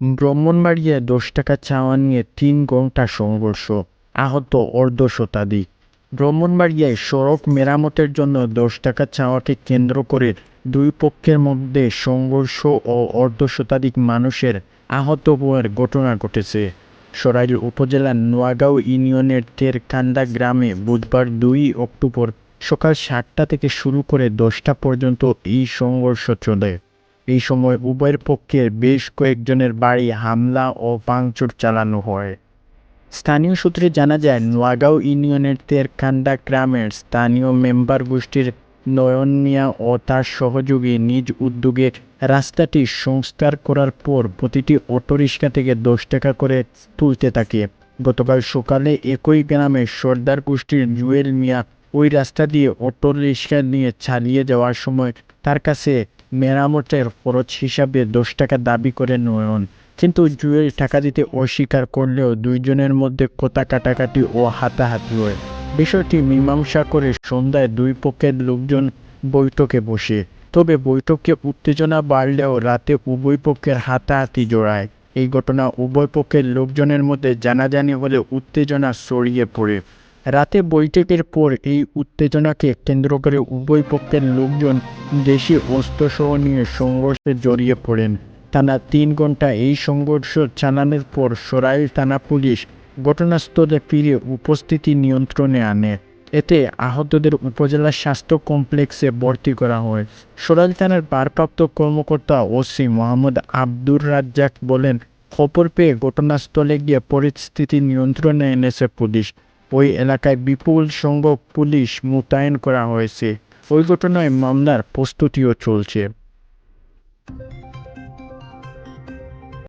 ব্রাহ্মণবাড়িয়ায় দশ টাকা চাওয়া নিয়ে তিন ঘণ্টা সংঘর্ষ, আহত অর্ধ শতাধিক ব্রাহ্মণবাড়িয়ায় সড়ক মেরামতের জন্য দশ টাকা চাওয়াকে কেন্দ্র করে দুই পক্ষের মধ্যে সংঘর্ষ ও অর্ধ শতাধিক মানুষের আহত হওয়ার ঘটনা ঘটেছে। সরাইল উপজেলার নোয়াগাঁও ইউনিয়নের তেরকান্দা গ্রামে বুধবার দুই অক্টোবর সকাল সাতটা থেকে শুরু করে দশটা পর্যন্ত এই সংঘর্ষ চলে। এই সময় উভয়ের পক্ষের বেশ কয়েকজনের বাড়ি হামলা ও ভাঙচুর চালানো হয়। স্থানীয় সূত্রে জানা যায়, নোয়াগাঁও ইউনিয়নের তেরকান্দা গ্রামের স্থানীয় মেম্বার গোষ্ঠীর নয়ন মিয়া ও তার সহযোগী নিজ উদ্যোগে রাস্তাটি সংস্কার করার পর প্রতিটি অটোরিকশা থেকে দশ টাকা করে তুলতে থাকে। গতকাল সকালে একই গ্রামে সর্দার গোষ্ঠীর জুয়েল মিয়া ওই রাস্তা দিয়ে অটো রিক্সা নিয়ে চালিয়ে যাওয়ার সময় তার কাছে মেরামতের খরচ হিসাবে দশ টাকা দাবি করে নয়ন। কিন্তু জুয়েল টাকা দিতে অস্বীকার করলেও দুইজনের মধ্যে কথা কাটাকাটি ও হাতাহাতি হয়। বিষয়টি মীমাংসা করে সন্ধ্যায় দুই পক্ষের লোকজন বৈঠকে বসে। তবে বৈঠকে উত্তেজনা বাড়লেও রাতে উভয় পক্ষের হাতাহাতি জড়ায়। এই ঘটনা উভয় পক্ষের লোকজনের মধ্যে জানাজানি হলে উত্তেজনা ছড়িয়ে পড়ে। রাতে বৈঠকের পর এই উত্তেজনাকে কেন্দ্র করে উভয় পক্ষের লোকজন দেশি অস্ত্রসহ নিয়ে সংঘর্ষে জড়িয়ে পড়েন। টানা তিন ঘণ্টা এই সংঘর্ষ চালানোর পর সরাইল থানা পুলিশ ঘটনাস্থলে ফিরে উপস্থিতি নিয়ন্ত্রণে আনে। এতে আহতদের উপজেলা স্বাস্থ্য কমপ্লেক্সে ভর্তি করা হয়। সরাইল থানার ভারপ্রাপ্ত কর্মকর্তা ওসি মোহাম্মদ আব্দুর রাজ্জাক বলেন, খবর পেয়ে ঘটনাস্থলে গিয়ে পরিস্থিতি নিয়ন্ত্রণে এনেছে পুলিশ। ওই এলাকায় বিপুল সংখ্যক পুলিশ মোতায়েন করা হয়েছে। ওই ঘটনায় মামলার প্রস্তুতিও চলছে।